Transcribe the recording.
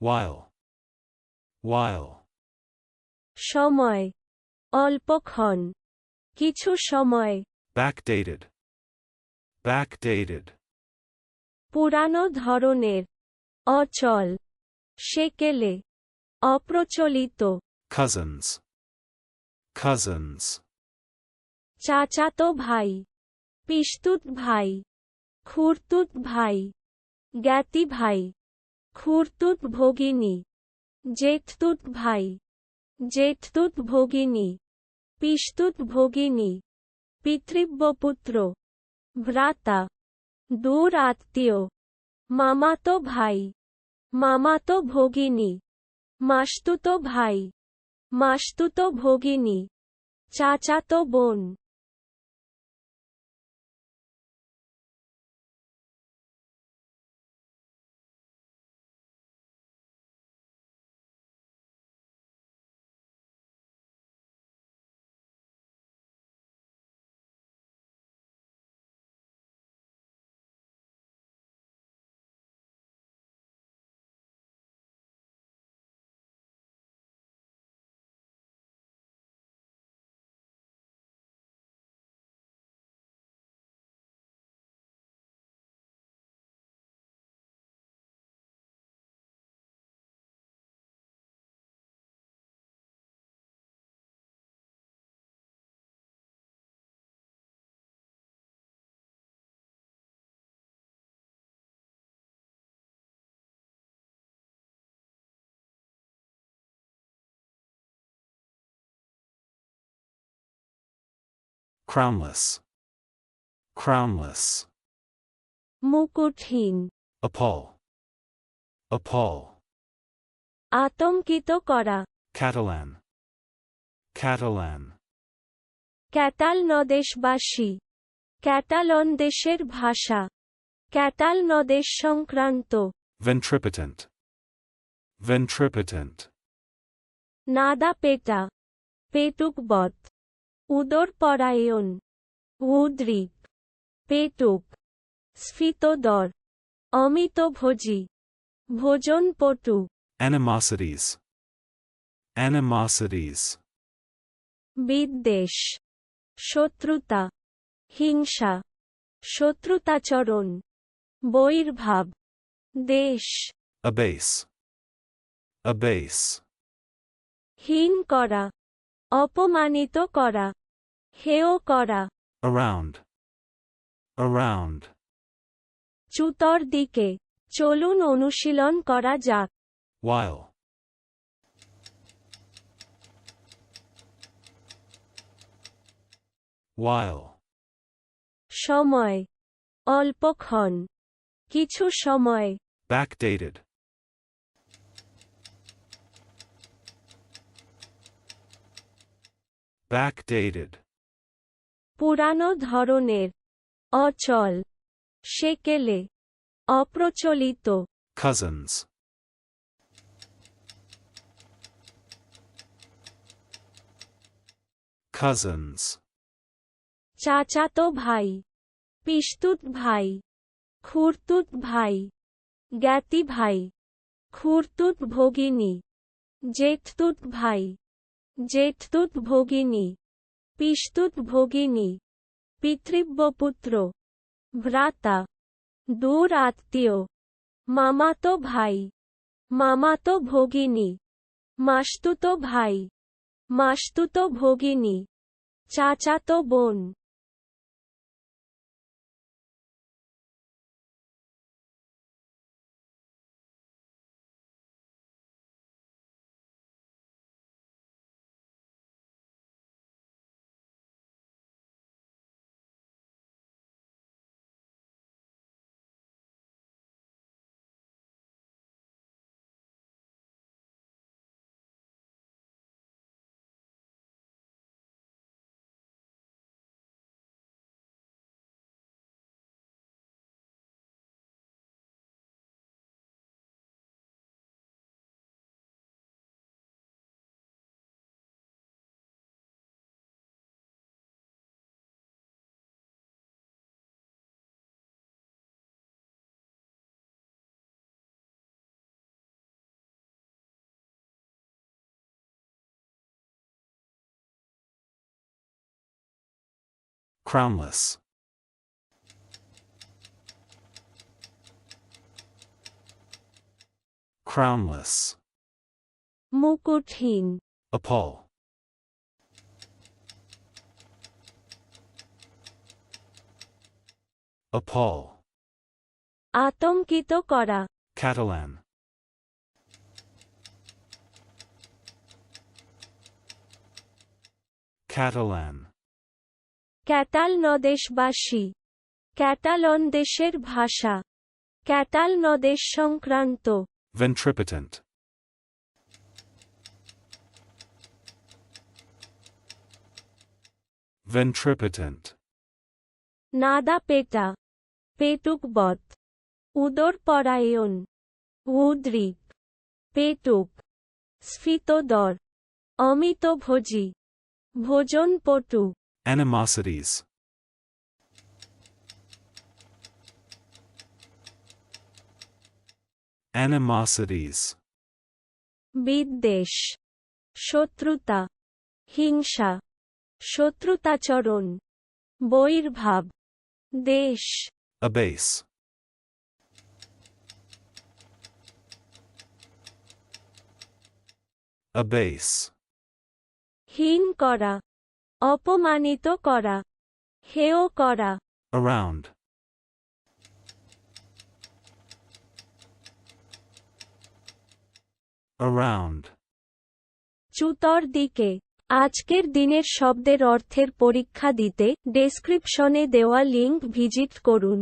while, while, সময়। অল্পক্ষণ কিছু সময়। Backdated, backdated, পুরানো ধরনের। অচল। সেকেলে। অপ্রচলিত। Cousins, cousins, চাচাতো ভাই। পিস্তুত ভাই। খুরতুত ভাই। জ্ঞাতি ভাই। খুরতুত ভগিনী, জেঠতুত ভাই, জেঠতুত ভগিনী, পিস্তুত ভগিনী, পিতৃব্যপুত্র, ভ্রাতা, দূর আত্মীয়, মামাতো ভাই, মামাতো ভগিনী, মাস্তুতো ভাই, মাস্তুতো ভগিনী, চাচাতো বোন। Crownless, crownless, মুকুটহীন appall, appall, আতঙ্কিত করা Catalan, Catalan, ক্যাটাল নদেশবাসী ক্যাটালন দেশের ভাষা ক্যাটাল নদেশ সংক্রান্ত ventripotent, ventripotent, নাদা পেটা পেটুকবত উদর পরায়ণ উদ্রিক পেটুক স্ফীতদর অমিতভোজী ভোজনপটু animosities, animosities, বিদ্বেষ শত্রুতা হিংসা শত্রুতাচরণ বৈর্ভাব দেশ abase, abase, হীন করা অপমানিত করা হেয় করা around, around, চুতর দিকে চলুন অনুশীলন করা যাক while, while, সময় অল্পক্ষণ কিছু সময় backdated, backdated, পুরানো ধরনের অচল সেকেলে অপ্রচলিত। Cousins, cousins, চাচাতো ভাই পিস্তুত ভাই খুরতুত ভাই জ্ঞাতি ভাই খুরতুত ভগিনী জেঠতুত ভাই জেঠতুত ভগিনী। পিস্তুত ভগিনী পিতৃব্যপুত্র ভ্রাতা, দূর আত্মীয়, মামাতো ভাই, মামাতো ভগিনী, মাস্তুতো ভাই, মাস্তুতো ভগিনী, চাচাতো বোন। Crownless. Crownless. মুকুটহীন Appall. Appall. আতঙ্কিত করা Catalan. Catalan. ক্যাটাল নদেশবাসী ক্যাটালন দেশের ভাষা। ক্যাটাল নদেশ সংক্রান্ত Ventripotent. Ventripotent. নাদা পেটা পেটুক বত উদর পরায়ণ উদ্রিক। পেটুক। স্ফীতদর। অমিতভোজী। ভোজনপটু। Animosities. Animosities. বিদ্বেষ শত্রুতা হিংসা শত্রুতাচরণ বৈর্ভাব দেশ Abase. Abase. হীন করা অপমানিত করা হেয় করা Around. Around. চুতর দিকে আজকের দিনের শব্দের অর্থের পরীক্ষা দিতে ডেসক্রিপশনে দেওয়া লিঙ্ক ভিজিট করুন